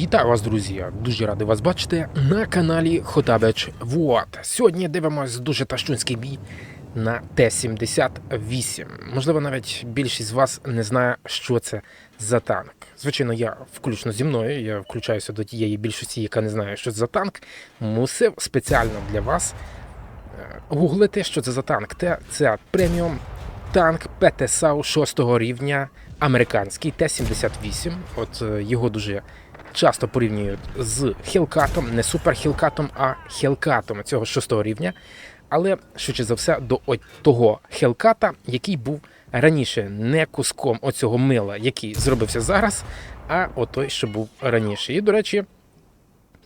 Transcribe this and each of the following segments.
Вітаю вас, друзі! Дуже радий вас бачити на каналі Хотабич Вот. Сьогодні дивимось дуже тащунський бій на Т-78. Можливо, навіть більшість з вас не знає, що це за танк. Звичайно, я включно зі мною, я включаюся до тієї більшості, яка не знає, що це за танк. Мусив спеціально для вас е, гуглити, що це за танк. Це преміум танк ПТСАУ 6 рівня, американський Т-78. От е, його дуже часто порівнюють з Хілкатом, не супер Хілкатом, а Хелкатом цього 6 рівня. Але швидше за все до того Хелката, який був раніше не куском оцього мила, який зробився зараз, а отой, що був раніше. І, до речі,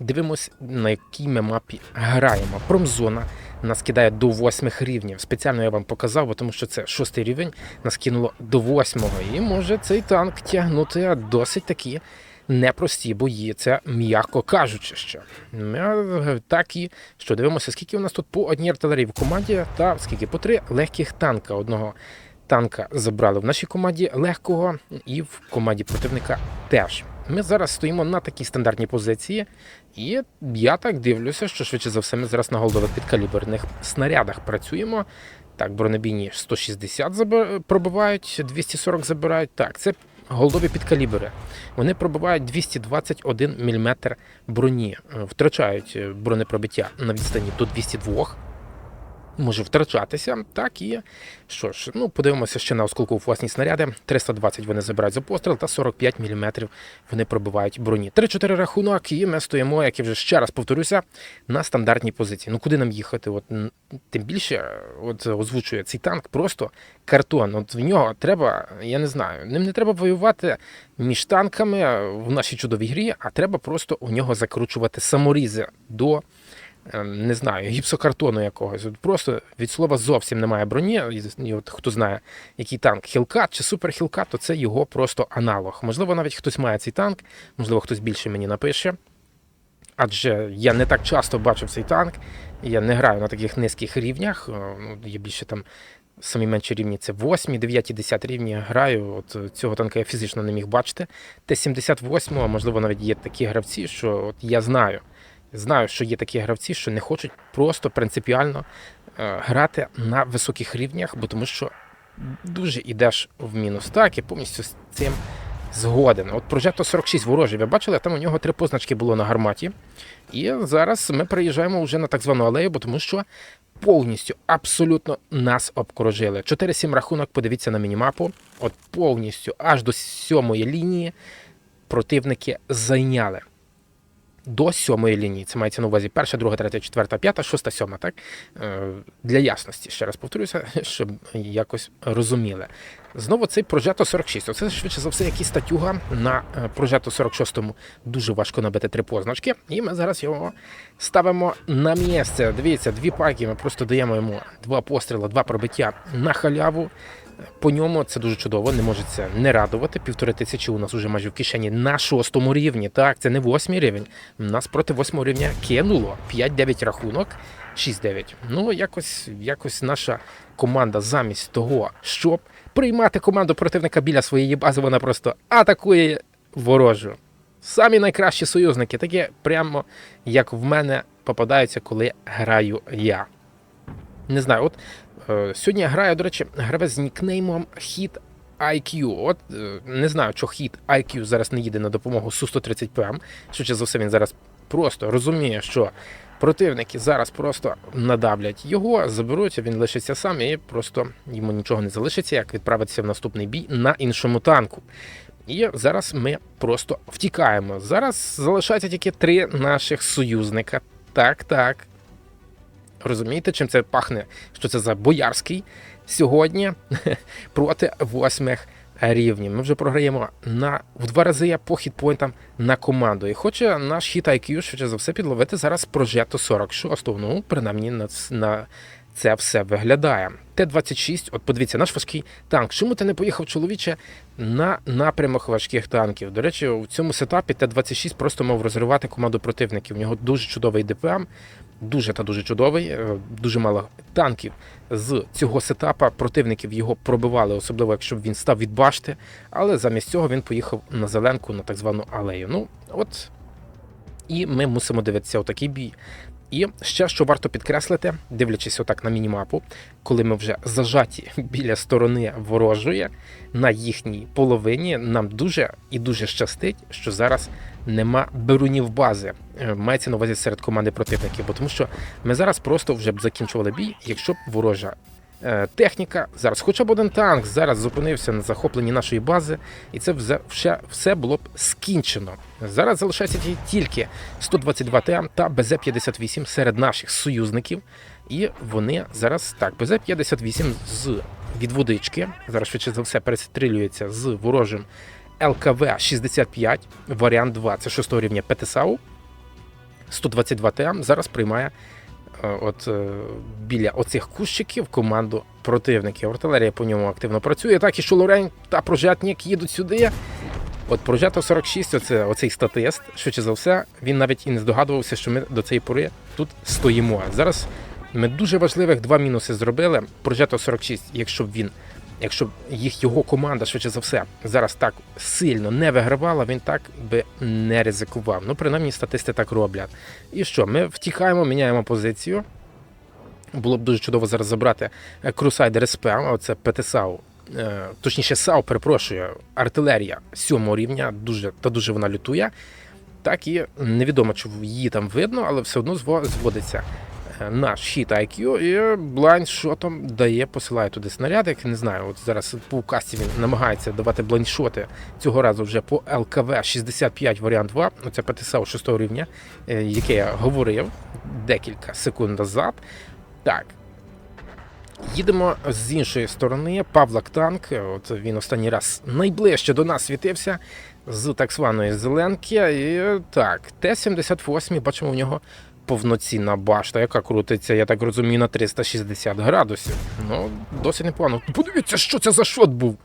Дивимось, на якій ми мапі граємо. Промзона нас кидає до восьмих рівнів. Спеціально я вам показав, тому що це шостий рівень, нас кинуло до восьмого. І може цей танк тягнути досить такі непрості бої. Це м'яко кажучи, що так і що дивимося, скільки у нас тут по одній артилерії в команді, та скільки по три легких танка. Одного танка забрали в нашій команді легкого, і в команді противника теж. Ми зараз стоїмо на такій стандартній позиції, і я так дивлюся, що швидше за все ми зараз на голдових підкаліберних снарядах працюємо. Так, бронебійні 160 заби- пробивають, 240 забирають. Так, це голдові підкалібери. Вони пробивають 221 мм броні, е, втрачають е, бронепробиття на відстані до 202 може втрачатися. Так і що ж, ну подивимося ще на осколково власні снаряди. 320 вони забирають за постріл та 45 мм вони пробивають броні. 3-4 рахунок, і ми стоїмо, як я вже ще раз повторюся, на стандартній позиції. Ну куди нам їхати? От тим більше, от озвучує цей танк, просто картон. От в нього треба, я не знаю, ним не треба воювати між танками в нашій чудовій грі, а треба просто у нього закручувати саморізи до не знаю, гіпсокартону якогось. Просто від слова зовсім немає броні. І, от хто знає, який танк Хілкат чи Супер Хілкат, то це його просто аналог. Можливо, навіть хтось має цей танк, можливо, хтось більше мені напише. Адже я не так часто бачив цей танк, я не граю на таких низьких рівнях. Е, Ну, є більше там самі менші рівні це 8, 9, 10 рівні граю. От цього танка я фізично не міг бачити. Т-78, а можливо, навіть є такі гравці, що от я знаю. Знаю, що є такі гравці, що не хочуть просто принципіально е, грати на високих рівнях, бо тому що дуже йдеш в мінус. Так, я повністю з цим згоден. От Прожекто 46 ворожий, ви бачили, там у нього три позначки було на гарматі. І зараз ми переїжджаємо вже на так звану алею, бо тому що повністю абсолютно нас обкружили. 4-7 рахунок, подивіться на мінімапу. От повністю аж до сьомої лінії противники зайняли. До сьомої лінії. Це мається на увазі перша, друга, третя, четверта, п'ята, шоста, сьома. Так? Е, Для ясності, ще раз повторюся, щоб якось розуміли. Знову цей Прожето 46. Оце швидше за все якісь статюга на е, Прожето 46-му дуже важко набити три позначки. І ми зараз його ставимо на місце. Дивіться, дві паки. Ми просто даємо йому два постріли, два пробиття на халяву. По ньому це дуже чудово, не може це не радувати. Півтори тисячі у нас вже майже в кишені на шостому рівні. Так, це не восьмий рівень. Нас проти восьмого рівня кинуло 5-9 рахунок, 6-9. Ну, якось, якось наша команда замість того, щоб приймати команду противника біля своєї бази, вона просто атакує ворожу. Самі найкращі союзники, такі прямо як в мене попадаються, коли граю я. Не знаю, от сьогодні я граю, до речі, гравець з нікнеймом Hit IQ. От е, не знаю, що Hit IQ зараз не їде на допомогу Су-130 ПМ. Швидше за все, він зараз просто розуміє, що противники зараз просто надавлять його, заберуть, він лишиться сам і просто йому нічого не залишиться, як відправитися в наступний бій на іншому танку. І зараз ми просто втікаємо. Зараз залишається тільки три наших союзника. Так, так. Розумієте, чим це пахне? Що це за боярський сьогодні проти восьмих рівнів. Ми вже програємо на в два рази по хітпоінтам на команду. І хоче наш хіт IQ швидше за все підловити зараз прожето 46. Ну, принаймні на, це все виглядає. Т-26, от подивіться, наш важкий танк. Чому ти не поїхав, чоловіче, на напрямок важких танків? До речі, у цьому сетапі Т-26 просто мав розривати команду противників. У нього дуже чудовий ДПМ, дуже та дуже чудовий, е, дуже мало танків з цього сетапа. Противників його пробивали, особливо якщо б він став від башти. Але замість цього він поїхав на зеленку на так звану алею. Ну, от І ми мусимо дивитися отакий бій. І ще що варто підкреслити, дивлячись отак на мінімапу, коли ми вже зажаті біля сторони ворожої на їхній половині, нам дуже і дуже щастить, що зараз нема берунів бази. Е, Мається на увазі серед команди противників, бо тому що ми зараз просто вже б закінчували бій, якщо б ворожа техніка зараз, хоча б один танк зараз зупинився на захопленні нашої бази, і це все, все було б скінчено. Зараз залишається тільки 122 ТМ та БЗ-58 серед наших союзників. І вони зараз так, БЗ-58 з від водички, зараз швидше за все перестрілюється з ворожим ЛКВ-65, варіант 2, це 6 рівня ПТСАУ. 122 ТМ зараз приймає е, от е, біля оцих кущиків команду противників. Артилерія по ньому активно працює. Так і Шолорень та прожетник їдуть сюди. От Прожето 46, оце, оцей статист, швидше за все, він навіть і не здогадувався, що ми до цієї пори тут стоїмо. Зараз ми дуже важливих два мінуси зробили. Прожето 46, якщо б він, якщо б їх його команда, швидше за все, зараз так сильно не вигравала, він так би не ризикував. Ну, принаймні, статисти так роблять. І що? Ми втікаємо, міняємо позицію. Було б дуже чудово зараз забрати е, Crusader СП, оце ПТСАУ. Е, Точніше, САУ, перепрошую, артилерія сьомого рівня, дуже та дуже вона лютує. Так і невідомо, чи її там видно, але все одно зво- зводиться наш хіт IQ і блайндшотом дає, посилає туди снарядик. Не знаю, от зараз по касті він намагається давати блайндшоти цього разу вже по ЛКВ 65 варіант 2, оце ПТСАУ 6 рівня, е, яке я говорив декілька секунд назад. Так. Їдемо з іншої сторони. Павлак танк. От він останній раз найближче до нас світився з так званої зеленки. І так, Т-78, бачимо у нього повноцінна башта, яка крутиться, я так розумію, на 360 градусів. Ну, досить непогано. Подивіться, що це за шот був.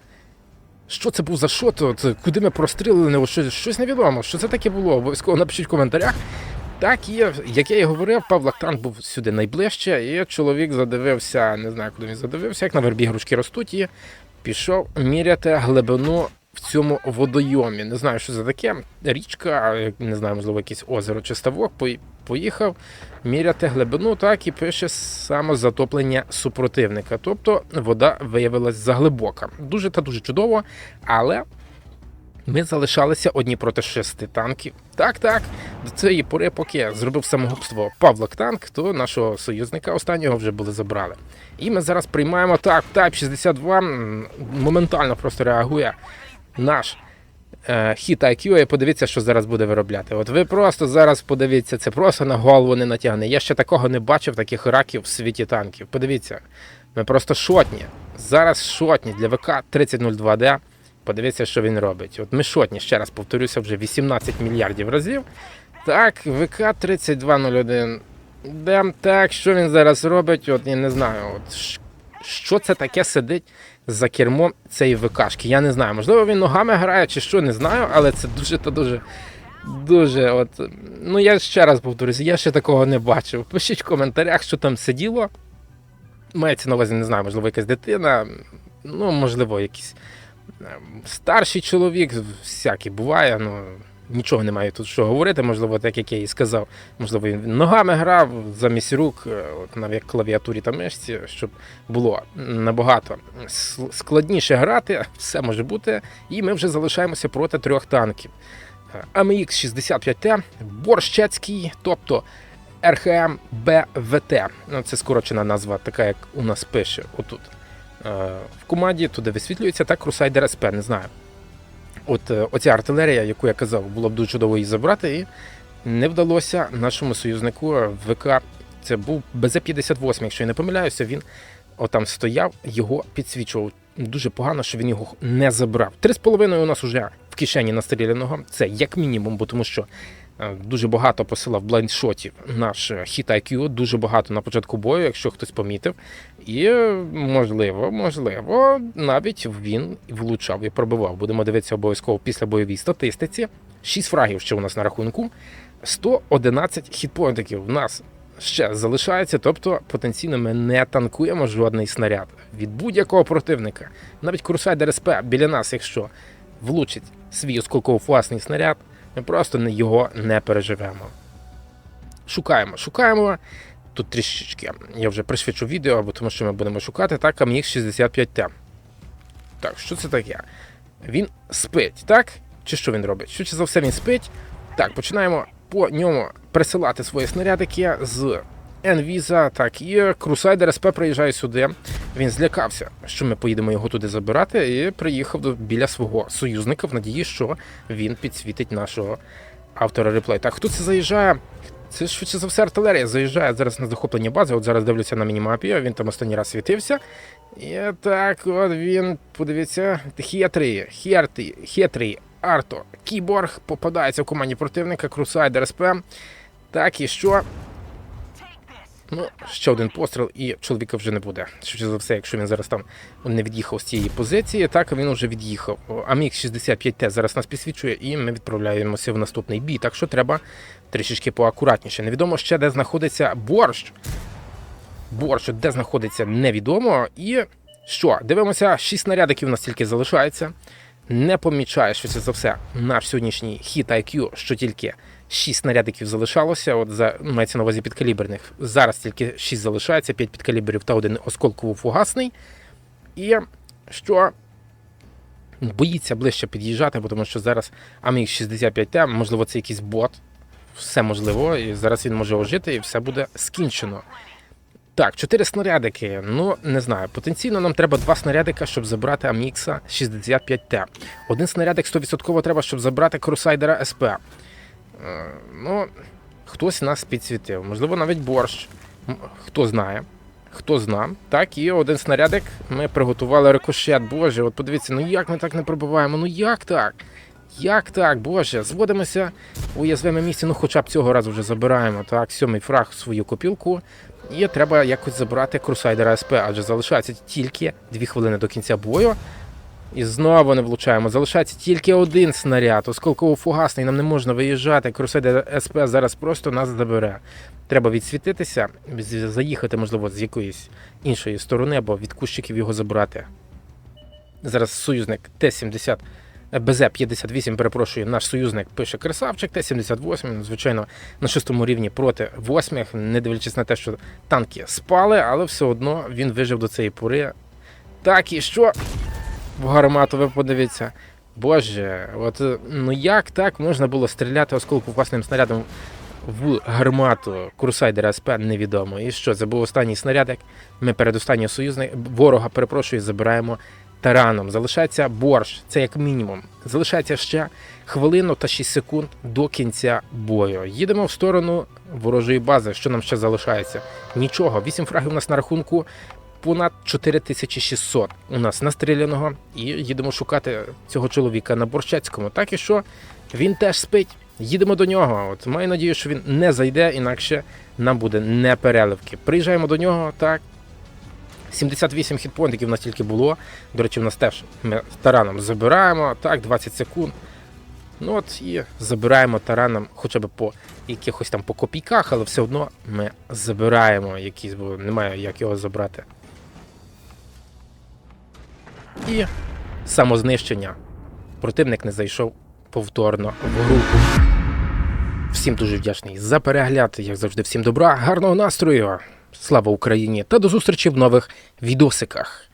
Що це був за шот? От, куди ми прострілили, щось, щось невідомо. Що це таке було? Обов'язково напишіть в коментарях. Так, і як я і говорив, Павлак Танк був сюди найближче, і чоловік задивився, не знаю, куди він задивився, як на вербі грушки ростуть, і пішов міряти глибину в цьому водойомі. Не знаю, що це таке. Річка, не знаю, можливо, якесь озеро чи ставок. Пої- Поїхав міряти глибину, так і пише самозатоплення супротивника. Тобто вода виявилась заглибока. Дуже та дуже чудово, але ми залишалися одні проти шести танків. Так, так. До цієї пори, поки я зробив самогубство Павлак танк, то нашого союзника останнього вже були забрали. І ми зараз приймаємо так, Type 62 моментально просто реагує наш хіт IQ, і подивіться, що зараз буде виробляти. От ви просто зараз подивіться, це просто на голову не натягне. Я ще такого не бачив, таких раків в світі танків. Подивіться, ми просто шотні. Зараз шотні для ВК 3002D. Подивіться, що він робить. От ми шотні, ще раз повторюся, вже 18 мільярдів разів. Так, ВК 3201. Дем так, що він зараз робить? От я не знаю. От що це таке сидить за кермом цієї ВКшки? Я не знаю. Можливо, він ногами грає чи що, не знаю, але це дуже та дуже. Дуже, от. Ну я ще раз повторюся, я ще такого не бачив. Пишіть в коментарях, що там сиділо. Мається на увазі, не знаю, можливо, якась дитина, ну, можливо, якийсь ем, старший чоловік, всякий буває. Ну, нічого немає тут що говорити, можливо, так як я і сказав. Можливо, він ногами грав замість рук, е, от на клавіатурі та мишці, щоб було набагато складніше грати, все може бути. І ми вже залишаємося проти трьох танків. АМХ 65Т, Борщацький, тобто РХМ БВТ. Ну, це скорочена назва, така як у нас пише отут. Е, В команді туди висвітлюється так Crusader СП, не знаю. От е, оця артилерія, яку я казав, було б дуже чудово її забрати, і не вдалося нашому союзнику е, ВК. Це був БЗ-58, якщо я не помиляюся, він отам стояв, його підсвічував. Дуже погано, що він його не забрав. Три з половиною у нас уже в кишені настріляного. Це як мінімум, бо тому що дуже багато посилав блайндшотів наш е, хіт IQ, дуже багато на початку бою, якщо хтось помітив. І е, можливо, можливо, навіть він влучав і пробивав. Будемо дивитися обов'язково після бойовій статистиці. Шість фрагів ще у нас на рахунку. 111 хітпоінтиків в нас ще залишається, тобто потенційно ми не танкуємо жодний снаряд від будь-якого противника. Навіть Crusader СП біля нас, якщо влучить свій осколково-фуасний снаряд, Ми просто його не переживемо. Шукаємо, шукаємо. Тут трішечки. Я вже пришвидшу відео, бо тому що ми будемо шукати. Так, амх 65Т. Так, що це таке? Він спить, так? Чи що він робить? Швидше за все, він спить. Так, починаємо по ньому присилати свої снарядики з Енвіза. Так, і Crusader СП приїжджає сюди. Він злякався, що ми поїдемо його туди забирати, і приїхав до біля свого союзника в надії, що він підсвітить нашого автора реплей. Так, хто це заїжджає? Це швидше за все артилерія заїжджає зараз на захоплення бази. От зараз дивлюся на мінімапі, він там останній раз світився. І так, от він, подивіться, хитрий, хитрий, хитрий Арто. Кіборг попадається в команді противника, Крусайдер СП. Так, і що? Ну, ще один постріл, і чоловіка вже не буде. Швидше за все, якщо він зараз там не від'їхав з цієї позиції, так він вже від'їхав. Амік 65Т зараз нас підсвічує, і ми відправляємося в наступний бій. Так що треба трішечки поакуратніше. Невідомо ще, де знаходиться борщ. Борщ, де знаходиться, невідомо. І що? Дивимося, 6 снарядиків у нас тільки залишається. Не помічає, що це за все наш сьогоднішній хіт IQ, що тільки 6 снарядиків залишалося. От за мається на увазі підкаліберних. Зараз тільки 6 залишається, 5 підкаліберів та один осколково-фугасний. І що боїться ближче під'їжджати, тому що зараз амх 65Т, можливо, це якийсь бот. Все можливо, і зараз він може ожити, і все буде скінчено. Так, чотири снарядики. Ну, не знаю. Потенційно нам треба два снарядика, щоб забрати Амікса 65Т. Один снарядик 100% треба, щоб забрати Крусайдера СП. Е, ну, хтось нас підсвітив. Можливо, навіть борщ. Хто знає. Хто зна. Так, і один снарядик ми приготували рикошет. Боже, от подивіться, ну як ми так не пробиваємо? Ну як так? Як так, Боже, зводимося у уязвиме місце, ну хоча б цього разу вже забираємо. Так, сьомий фраг свою копілку. І треба якось забрати Крусайдера СП, адже залишається тільки дві хвилини до кінця бою. І знову не влучаємо. Залишається тільки один снаряд. Осколково-фугасний, нам не можна виїжджати. Крусайдер СП зараз просто нас забере. Треба відсвітитися, заїхати, можливо, з якоїсь іншої сторони, або від кущиків його забрати. Зараз союзник Т-70. БЗ-58, перепрошую, наш союзник пише красавчик, Т-78, звичайно, на шостому рівні проти восьмих, не дивлячись на те, що танки спали, але все одно він вижив до цієї пори. Так, і що? В гармату ви подивіться. Боже, от ну як так можна було стріляти осколковасним снарядом в гармату Крусайдера СП невідомо. І що, це був останній снарядик. Ми передостаннього союзника ворога, перепрошую, забираємо тараном. Залишається борщ, це як мінімум. Залишається ще хвилину та 6 секунд до кінця бою. Їдемо в сторону ворожої бази. Що нам ще залишається? Нічого. 8 фрагів у нас на рахунку. Понад 4600 у нас настріляного, і їдемо шукати цього чоловіка на Борщацькому. Так і що він теж спить. Їдемо до нього. От маю надію, що він не зайде, інакше нам буде не переливки. Приїжджаємо до нього, так. 78 хітпоінтів у нас тільки було. До речі, у нас теж ми тараном забираємо. Так, 20 секунд. Ну от і забираємо тараном хоча б по якихось там по копійках, але все одно ми забираємо якісь, бо немає як його забрати. І самознищення. Противник не зайшов повторно в групу. Всім дуже вдячний за перегляд. Як завжди, всім добра, гарного настрою. Слава Україні та до зустрічі в нових відосиках.